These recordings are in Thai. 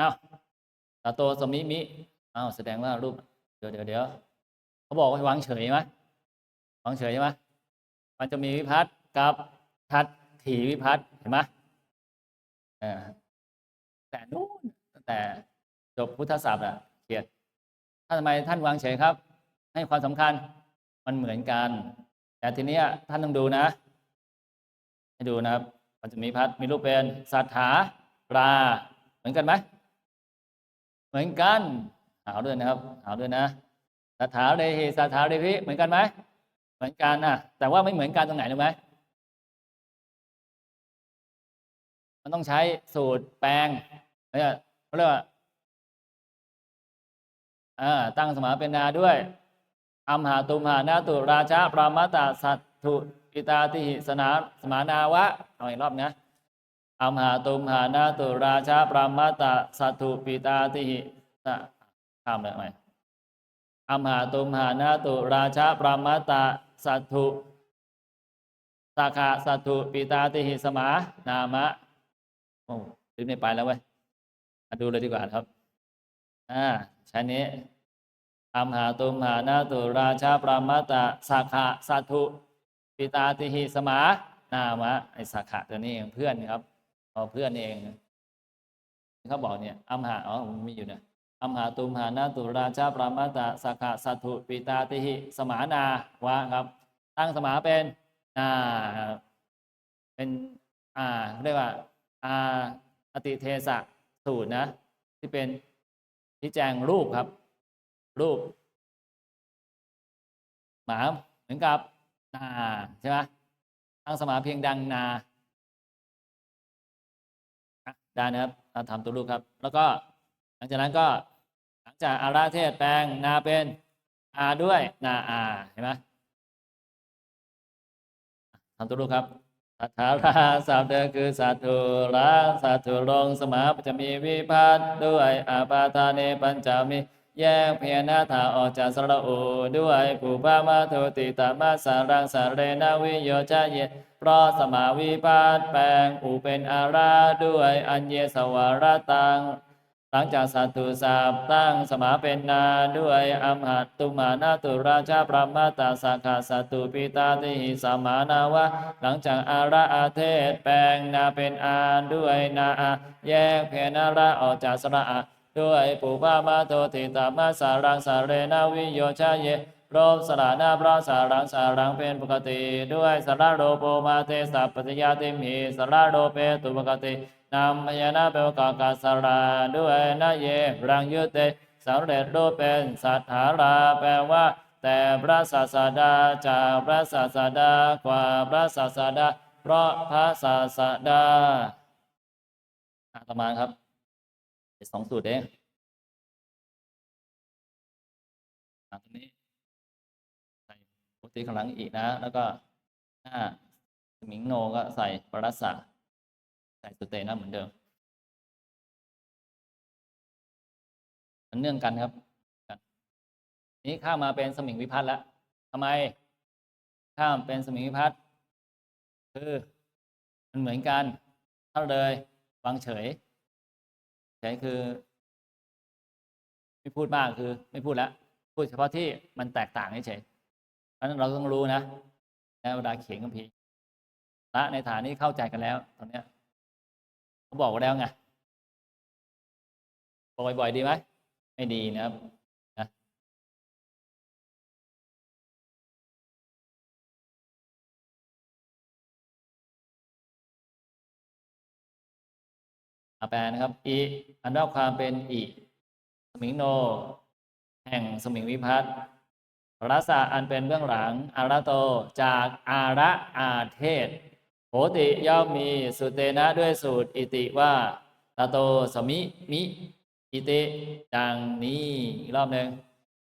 อ้าวตาโตสมิมิอ้าวแสดงว่ารูป เดี๋ยวเดี๋ยวเดี๋ยวเขาบอกว่าวางเฉยไหมวางเฉยใช่ไหมมันจะมีวิพัฒน์กับทัดถีวิพัฒน์เห็นไหมเออแต่นู้นตั้งแต่จบพุทธศัพท์อะเขียนท่านทำไมท่านวางเฉยครับ ให้ความสำคัญมันเหมือนกัน แต่ทีนี้ท่านต้องดูนะให้ดูนะครับมันจะมีพัดมีรูปเป็นสัทธาราเหมือนกันไหม เหมือนกันหาวด้วยนะครับหาวด้วยนะสัทธาเรหิสัทธาเรหิเหมือนกันไหมเหมือนกันนะแต่ว่าไม่เหมือนกันตรงไหนรู้ไหมมันต้องใช้สูตรแปลงเนี่ยเขาเรียกว่าอ่าตั้งสมาเป็นนาด้วยอัมหาตุมหานาตุราชาปรามาตาสัตถุอิตาติหิสนาสมานาวะเอาอีกรอบนะ อัมหาตุมหานาตุราชาปรามาตาสัตถุปิตาติหิสะข้ามเลยไหมอัมหาตุมหานาตุราชาปรามาตาสัตถุสาขาสัตถุปิตาติหิสมานามะโอ้ลืมไม่ไปแล้วเว้ยมาดูเลยดีกว่าครับ อ่าใช้นี้อัมหาตุมหานาตุราชาปรามาตะสักขะสัตถุปิตาติหิสมานามะไอสักขะตัวนี้เองเพื่อนครับ เอาเพื่อนเองเขาบอกเนี่ยอัมหาอ๋อมันมีอยู่นี่ยอัมหาตุมหานาตุราชาปรามาตะสักขะสัตถุปิตาติหิสมานาวะครับ ตั้งสมาเป็นอ่าเป็นอ่าเรียกว่าอาอติเทสะสูตรนะ ที่เป็นที่แจงรูปครับ รูป หมาเหมือนกับนาใช่ไหมตั้งสมาเพียงดังนา ได้นะครับเราทำตัวรูปครับ แล้วก็หลังจากนั้นก็หลังจากอาราเทศแปลงนาเป็นอาด้วยนาอาเห็นไหมทำตัวรูปครับสัทาราสามเดคือสัตุราสัตุลงสมาจะมีวิพัฒน์ด้วยอาปาทาเนปัญจามี แยกเพียนาถาออกจากสระอูด้วยผูปามาโทติตามาสารังสาเรนาวิโยชาเยเพราะสมาวิปาตแปลงอูเป็นอาราด้วยอัญเยสวารตังหลังจากสัตตุสาบตั้งสมาเป็นนาด้วยอัมหัตตุมานาตุราชาปรามาตาสาขาสัตตุปิตาติหิสามานาวะ หลังจากอาระอาเทศแปลงนาเป็นอาด้วยนาอาแยกเพนาระออกจากสระอา ด้วยปุพามาโทติตามาสารังสาเรนาวิโยชาเยโรมสลานาพระสารังสารังเป็นปกติ ด้วยสระโรโปมาเตสัพปติยาติมีสระโรเปตุปกตินำพยานาเปโอกากาสราด้วยนาเยรังยุเตสำเร็จรูปเป็นสัทธาราแปลว่า แต่พระศาสดาจากพระศาสดากว่าพระศาสดาเพราะพระศาสดาอาตมาครับ สองสูตรเองอะตรงนี้ใส่ปกติข้างหลังอีกนะ แล้วก็หน้าสมิงโนก็ใส่ปรัสสะใส่สุเตนะเหมือนเดิมมันเนื่องกันครับ นี้ข้ามมาเป็นสมิงวิพัฒน์แล้วทำไม ข้ามเป็นสมิงวิพัฒน์คือมันเหมือนกันเท่าเลย วางเฉย เฉยคือ ไม่พูดมากคือ ไม่พูดแล้วพูดเฉพาะที่มันแตกต่างเฉยเพราะฉะนั้นเราต้องรู้นะในเวลาเขียนคัมภีร์ละในฐานนี้เข้าใจกันแล้ว ตอนเนี้ยเขาบอกไว้แล้วไงบอกบ่อยๆดีไหมไม่ดีนะครับ อาแปลนะครับอีอันนอกความเป็นอีสมิงโน แห่งสมิงวิพัฒน์รัสะอันเป็นเบื้องหลังอาระโตจากอาระอาเทศโหติย่อมมีสุเตนะด้วยสูตรอิติว่าตาโตสมิมิอิติดังนี้อีกรอบหนึ่ง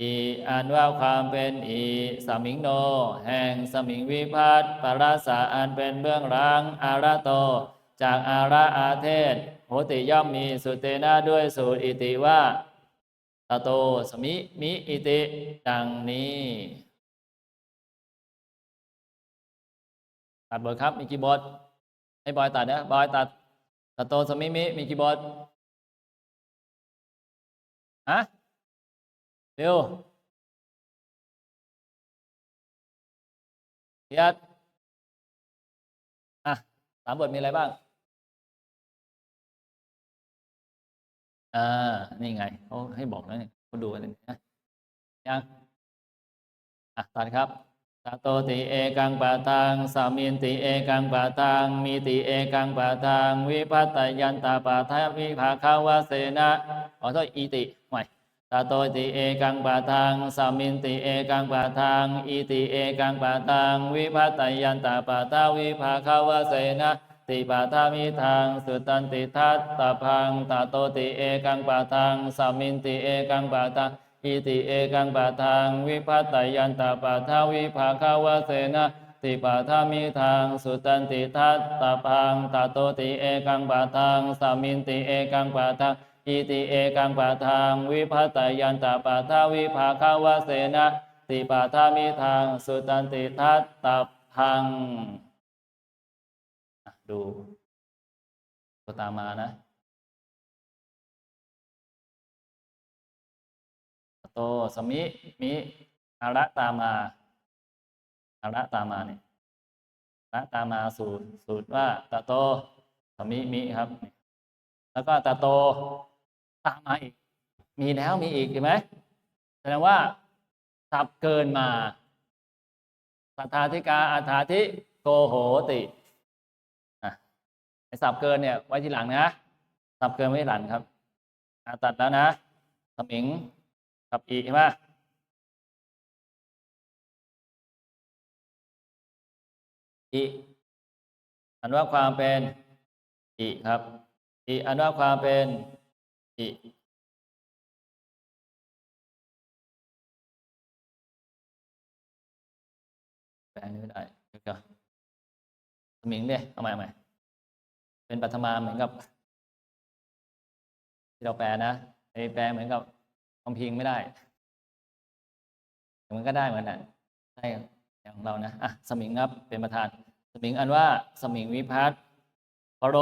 อีอันว่าความเป็นอีสมิงโน แห่งสมิงวิพัฒน์ปรัสสะอันเป็นเบื้องหลังอาระโต จากอาระอาเทศ โหติย่อมมีสุเตนะด้วยสูตรอิติว่าตาโตสมิมิอิติดังนี้ตัดบทครับมีกี่บทให้บอยตัดนะบอยตัดตาโตสมิมิมีกี่บทฮะเร็วเพียอะสามบทมีอะไรบ้าง อ่านี่ไงเขาให้บอกแล้วเนี่ยเขาดูกันเลยนะยังอะตอนครับตโตติเอกังปะทังสามินติเอกังปะทังมีติเอกังปะทังวิพัตยันตาปะทะวิภาคาวาเสนะขอโทษอีติใหม่ตโตติเอกังปะทังสามินติเอกังปะทังอีติเอกังปะทังวิพัตยันตาปะทะวิภาคาวาเสนะ ติปาทามิทาง สุตันติทัตตาพังตาโตติเอกังปะทังสามินติเอกังปะทังอิติเอกังปะทังวิพัตตยันตาปะทาวิภาคาวเสนะติปาทามิทาง สุตันติทัตตาพังตาโตติเอกังปะทังสามินติเอกังปะทังอิติเอกังปะทังวิพัตตยันตาปะทาวิภาคาวเสนะติปาทามิทาง สุตันติทัตตาพัง ดูตัวตามมานะโตสมิ มิอาระตามมาอาระตามมาเนี่ยอาระตามมาสูตรสูตรว่าตะโตสมิ มิครับ แล้วก็ตะโตตามมาอีก มีแล้วมีอีกเห็นไหมแสดงว่าสับเกินมาสัทธาธิกาอาถาธิโกโหติ ไอ้สับเกินเนี่ยไว้ทีหลังนะ สับเกินไว้ทีหลังครับตัดแล้วนะสมิงกับอีใช่ไหมอีอันว่าความเป็นอีครับอีอันว่าความเป็นอีแปลไม่ได้เดี๋ยวสมิงเนี่ยเอาใหม่เอาใหม่ เป็นปัทมาเหมือนกับ ที่เราแปลนะไอ้แปลเหมือนกับคำพิงไม่ได้แต่มันก็ได้เหมือนกันใช่อย่างของเรานะอะสมิงครับเป็นประธาน สมิงอันว่าสมิงวิพัฒน์ปโร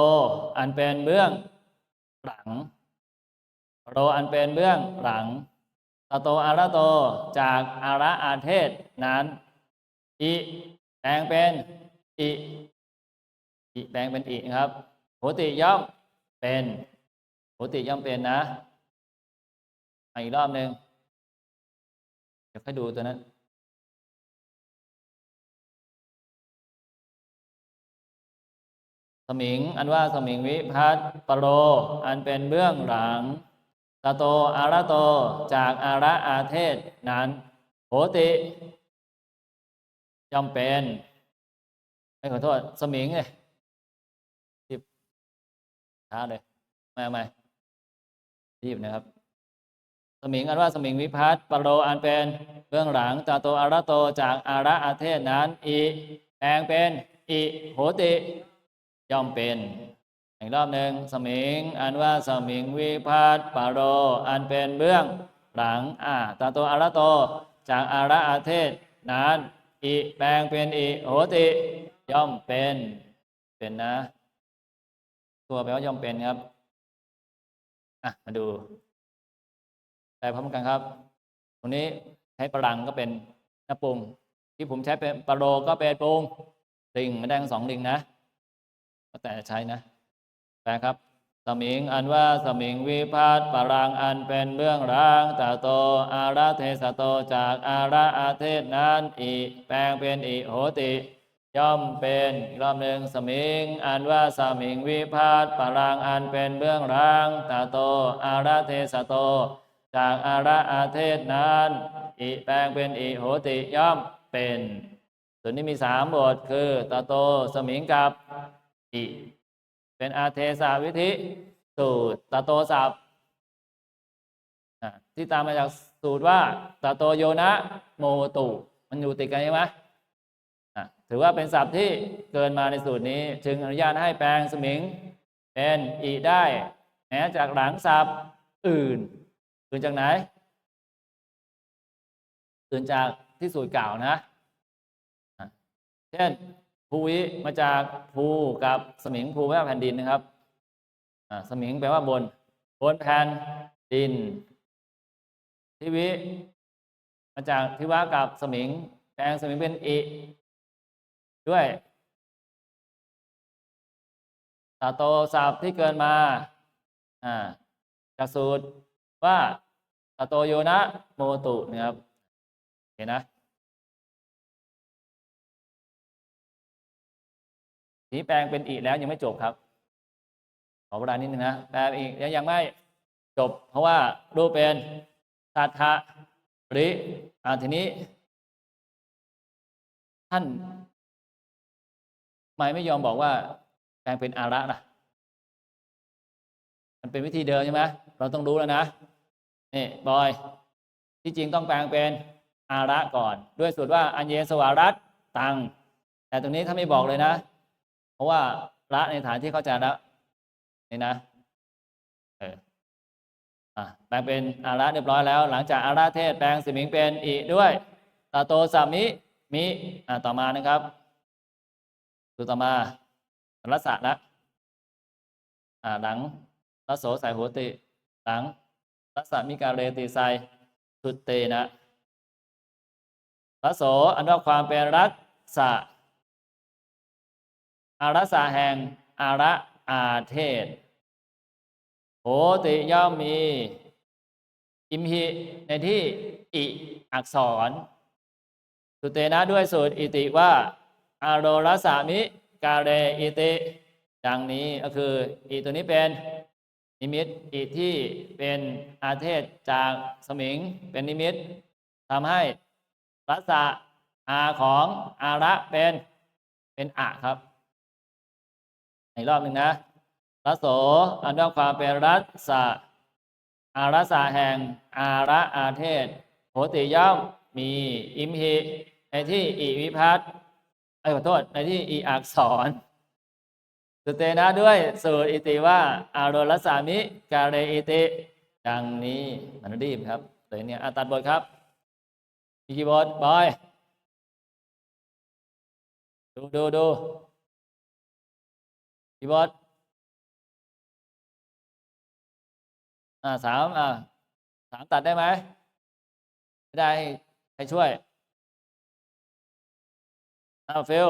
อันเป็นเบื้องหลังปโรอันเป็นเบื้องหลังตโตอาระโตจากอาระอาเทศนั้นอิแปลงเป็นอิอิแปลงเป็นอิครับ โหติย่อมเป็นโหติย่อมเป็นนะมาอีกรอบหนึ่งเดี๋ยวค่อยดูตัวนั้นสมิง อันว่าสมิงวิพัฒปโร อันเป็นเบื้องหลังตโตอาระโตจากอาระอาเทศนั้นโหติย่อมเป็นไม่ขอโทษ สมิงเลย ช้าเลยมาใหม่รีบนะครับ สมิงอันว่าสมิงวิพัฒน์ปโรอันเป็นเบื้องหลังตาโตอาระโตจากอาระอาเทศนั้นอีแปลงเป็นอิโหติย่อมเป็นอีกรอบหนึ่งสมิงอันว่าสมิงวิพัฒน์ปโรอันเป็นเบื้องหลังอ่าตาโตอาระโตจากอาระอาเทศนั้นอิแปลงเป็นอิโหติย่อมเป็นเป็นนะ ตัวแปลว่าย่อมเป็นครับ อะ มาดูแปลพร้อมกันครับ ตรงนี้ใช้ปรังก็เป็นนปรุง ที่ผมใช้เป็นปรโรก็เป็นปรุงลิงไม่ได้ทั้งสองลิงนะก็แต่ใช้นะ แปลครับสมิงอันว่าสมิงวิพัฒน์ปรังอันเป็นเบื้องร่างตาโต อาราเทสโตจากอาราอาเทศนั้นอีแปลงเป็นอิโหติ ย่อมเป็นอีกรอบหนึ่งสมิงอันว่าสมิงวิพาทปรางอันเป็นเบื้องร่างตาโต อาราเทสโต จากอาระอาเทศนั้นอิแปลงเป็นอิโหติย่อมเป็นส่วนนี้มีสามบทคือตาโตสมิงกับอิเป็นอาเทสาวิธิสูตรตาโตสับที่ตามมาจากสูตรว่าตาโตโยนะโมตุ มันอยู่ติดกันใช่ไหม ถือว่าเป็นศัพท์ที่เกินมาในสูตรนี้ จึงอนุญาตให้แปลงสมิง เป็นอีได้แม้จากหลังศัพท์อื่น อื่นจากไหน อื่นจากที่สูตรเก่านะ เช่นภูวิมาจากภูกับสมิงภูแปลว่าแผ่นดินนะครับสมิงแปลว่าบน บนแผ่นดิน ทิวิมาจากทิวะกับสมิงแปลงสมิงเป็นอิ ด้วยตาโตศัพท์ที่เกินมาอ่าจากสูตรว่าตาโตโยนะโมตุนะครับเห็นนะนี้แปลงเป็นอีแล้วยังไม่จบครับ ขอเวลานิดนึงนะแปลอีกยังยังไม่จบ เพราะว่ารูปเป็นสัทธะริอ่าทีนี้ ท่าน ทำไมไม่ยอมบอกว่าแปลงเป็นอาระล่ะมันเป็นวิธีเดิมใช่ไหมเราต้องรู้แล้วนะนี่บอย ที่จริงต้องแปลงเป็นอาระก่อน ด้วยสูตรว่าอัญเยสวารัตตัง แต่ตรงนี้ถ้าไม่บอกเลยนะ เพราะว่าละในฐานที่เข้าใจแล้วนี่นะเอออะแปลงเป็นอาระเรียบร้อยแล้ว หลังจากอาระเทศแปลงสิมิงเป็นอีด้วยตาโตสามิมิอะต่อมานะครับ ดูต่อมารัศละอ่าหลังรัโสใส่หัวติ หลังรัศมิกาเรติไซสุตเตนะรัโสอันว่าความเป็นรัศะอารัสาแห่งอาระอาเทศโหติย่อมมี อิมหิในที่อิอักษรสุเตนะด้วยสูตรอิติว่า อาโรรสามิกาเรอิติดังนี้ก็คืออิตัวนี้เป็นนิมิตอิที่เป็นอาเทศจากสมิงเป็นนิมิตทำให้รัสะอาของอาระเป็นเป็นอะครับอีกรอบหนึ่งนะรัสโสอันด้วยความเป็นรัสะอารัสะแห่งอาระอาเทศโหติย่อมมีอิมหิในที่อิวิพัต ไอ้ขอโทษในที่อิอักษรสเตนะด้วยสูตรอิติว่า อารรัสามิกาเรอิติ ดังนี้มันรีบครับเลยเนี่ยอะตัดบทครับมีกีบทบอย ดูดูดูกีบทอ่าสามอ่าสามตัดได้ไหมไม่ได้ให้ช่วย อ้าวฟิล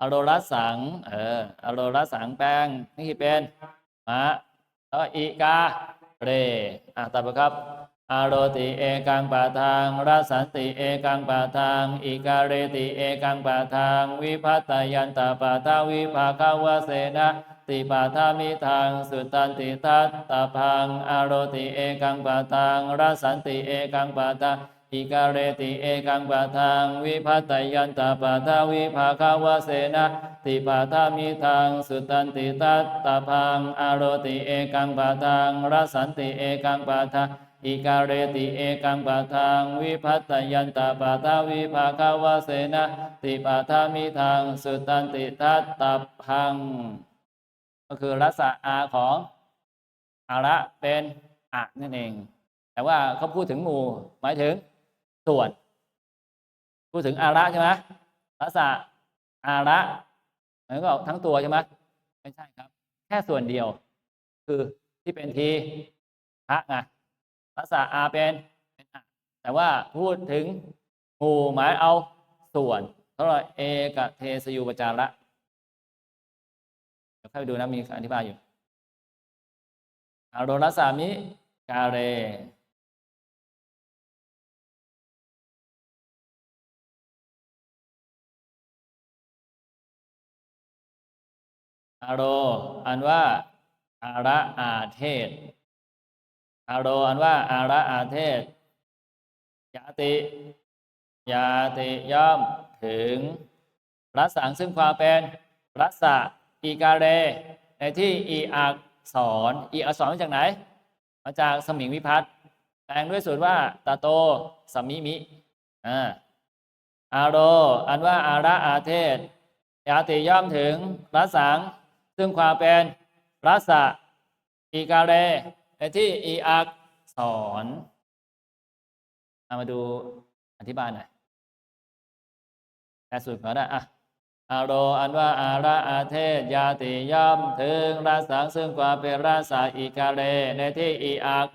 อโรรัสสัง เอออโรรัสสังแปลงนี่เป็นมะแล้วอีกาเรอะตัดไปครับอารติเอกังปะทางรัสันติเอกังปะทางอิกาเรติเอกังปะทาง วิพัตยันตปะทาวิภาคาวเสนะติปะทามิทางสุตันติทัตตาพังอารติเอกังปะทางรัสันติเอกังปะทาง อิการเรติเอกังปะทางวิพัตยันตาปะทาวิภาคาวเสนะติปะทามิทางสุตันติทัตตาพังอารติเอกังปะทางรัสันติเอกังปะทางอิการเรติเอกังปะทางวิพัตยันตาปะทาวิภาคาวเสนะติปะทามิทางสุตันติทัตตาพัง ก็คือรัศอาของอาระเป็นอะนั่นเอง แต่ว่าเขาพูดถึงหมู่หมายถึง ส่วน พูดถึงอาระใช่ไหมรัศอาระมันก็ทั้งตัวใช่ไหมไม่ใช่ครับ แค่ส่วนเดียว คือที่เป็นทีพระไงภาษาอาเป็นเป็นอะแต่ว่าพูดถึงหมู่หมายเอาส่วนเท่าไหร่เอกเทสยูปจาระเดี๋ยวค่อยไปดูนะมีอธิบายอยู่อารรสามิกาเร อารโร อันว่าอาระอาเทศอโร อันว่าอาระอาเทศยาติยาติย่อมถึงรัสังซึ่งความเป็นรัสะอีกาเร ในที่อีอักษรอีอักษรมาจากไหน มาจากสมิงวิพัตน์แปลงด้วยสูตรว่าตาโตสมิมิอ่าอาโร อันว่าอาระอาเทศยาติย่อมถึงรัสัง ซึ่งความเป็นรัสะอีกาเรในที่อีอักษรเอามาดูอธิบายหน่อยแปลสูตรก่อนนะอะอารอันว่าอาระอาเทศยาติย่อมถึงราสังซึ่งความเป็นราสาอีกาเล ในที่อีอัก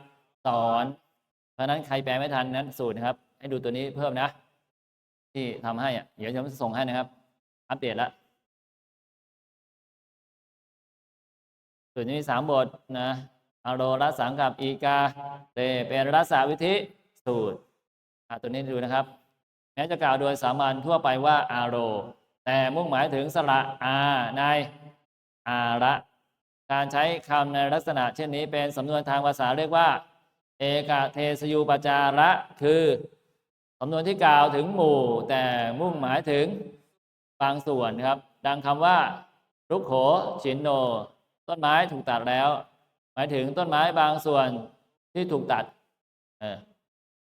สอน เพราะนั้นใครแปลไม่ทันนั้นสูตรนะครับ ให้ดูตัวนี้เพิ่มนะ ที่ทำให้อะเดี๋ยวจะส่งให้นะครับ อัปเดตแล้ว ส่วนนี้สามบทนะอาโรรัสสังกับอีกาเตเป็นรัสาวิธิสูตรตัวนี้ดูนะครับ แม้จะกล่าวโดยสามัญทั่วไปว่าอาโร แต่มุ่งหมายถึงสระอาในอาระการใช้คำในลักษณะเช่นนี้เป็นสำนวนทางภาษาเรียกว่า เอกเทศยูปจาระคือสำนวนที่กล่าวถึงหมู่ แต่มุ่งหมายถึงบางส่วนครับ ดังคำว่ารุกโขชินโน ต้นไม้ถูกตัดแล้ว หมายถึงต้นไม้บางส่วนที่ถูกตัด เออ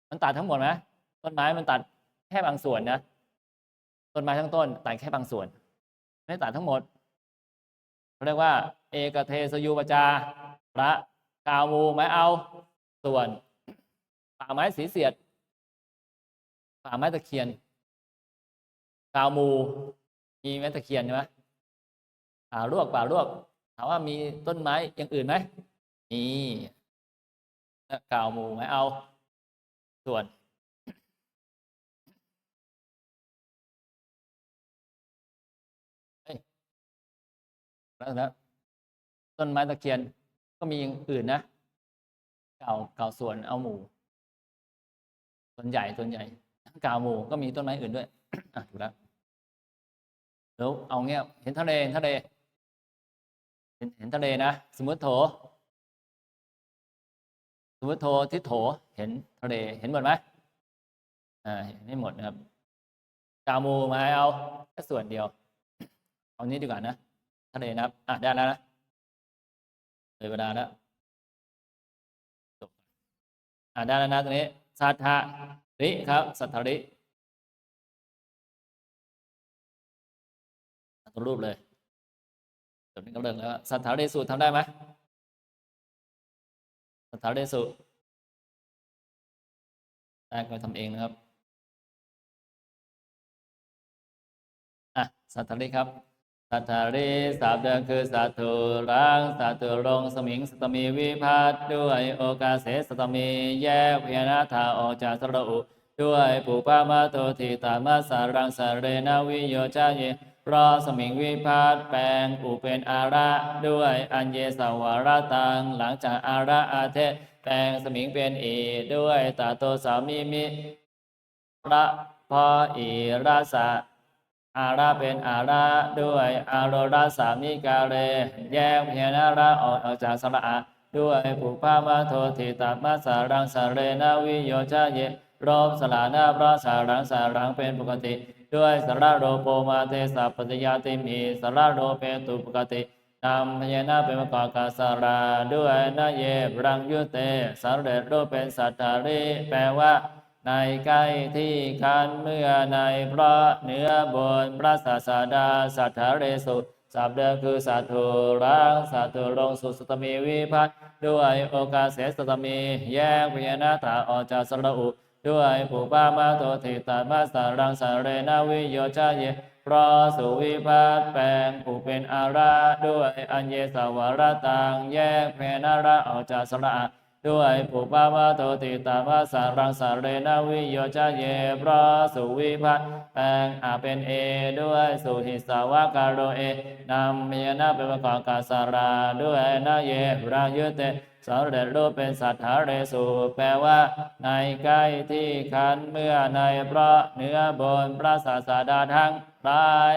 มันตัดทั้งหมดไหมต้นไม้มันตัดแค่บางส่วนนะต้นไม้ทั้งต้นตัดแค่บางส่วน ไม่ตัดทั้งหมดเขาเรียกว่า เอกเทศยูปจาระกาวมูไม้เอา ส่วนป่าไม้สีเสียดป่าไม้ตะเคียนกาวมูมีไม้ตะเคียนใช่ไหมป่าลวกป่าลวกามว่ามีต้นไม้อย่างอื่นไหมมีแล้วกาวมูไหมเอา ส่วน แล้วนะต้นไม้ตะเคียนก็มีอย่างอื่นนะเก่าเก่าส่วนเอาหมู่ ส่วนใหญ่ส่วนใหญ่เก่าหมู่ก็มีต้นไม้อื่นด้วยอะถูกแล้วแล้วเอาเงี้ยเห็นทะเลทะเล เห็นเห็นทะเลนะ สมมติโถ สมมติโถทิศโถเห็นทะเลเห็นหมดไหมอ่าเห็นไม่หมดนะครับกามูมาเอาแค่ส่วนเดียว เอานี้ดีกว่านะทะเลนะครับอะได้แล้วนะเลยเวลาแล้วจบอะได้แล้วนะตรงนี้สัทธาริครับสัทธาริตัวรูปเลย จบนี้ก็เริ่มแล้วสัทธาริสูตรทำได้ไหมสัทธาริสูตรได้ก็ทำเองนะครับอะสัทธาริครับสัทธาริสับเดิมคือสัตถุรังสัตถุรงสมิงสตมีวิพัตด้วยโอกาเสสตมีแยกพยนาธาออกจากสระอุด้วยปุปามาโตทิตามาสารังสาเรนาวิโยจาเย เพราะสมิงวิพัตแปลงอุเป็นอาระด้วยอัญเยสวาระตังหลังจากอาระอาเทแปลงสมิงเป็นอีด้วยตาโตสามีมิระพออีราสะอาราเป็นอาราด้วยอารราสามิกาเร แยกเพียนาราออกออกจากสระอาด้วยปุพามาโทติตามาสารังสาเรนาวิโยชาเยรบสลานาพระสารังสารังเป็นปกติ ด้วยสระโรโปมาเตสัพปติยาติมีสระโรเปตุปกตินำพยานาเป็นประกอกาสราด้วยนาเยบรังยุเตสาเรโรเป็นสัตตาริแปลว่า ในใกล้ที่คันเมื่อในพระเนื้อบนพระศาสดาสัทธาเรสุสับเดิมคือสัตถุรังสัตถุลงสุสตมีวิพัฒน์ด้วยโอกาสเสสตมี แยกพยานาถาออกจากสระอุ ด้วยผูปามาโตติตามาสารังสาเรนาวิโยชาเยเพราะสุวิพัฒน์แปลงผู้เป็นอาราด้วยอัญเยสวรตังแยกเพนาระออกจากสระ ด้วยปุปาวาโตติตามาสารังสาเรนาวิโยจาเยพระสุวิพัฒน์แปลงอาเป็นเอ ด้วยสุหิสาวาการโรเอนำเมียนาเป็นประกอบกาสาราด้วยนาเยรายุเตสาเร็จรูปเป็นสัทธาเรสุแปลว่า ในใกล้ที่คันเมื่อในพระเนื้อบนพระศาสดาทั้งหลาย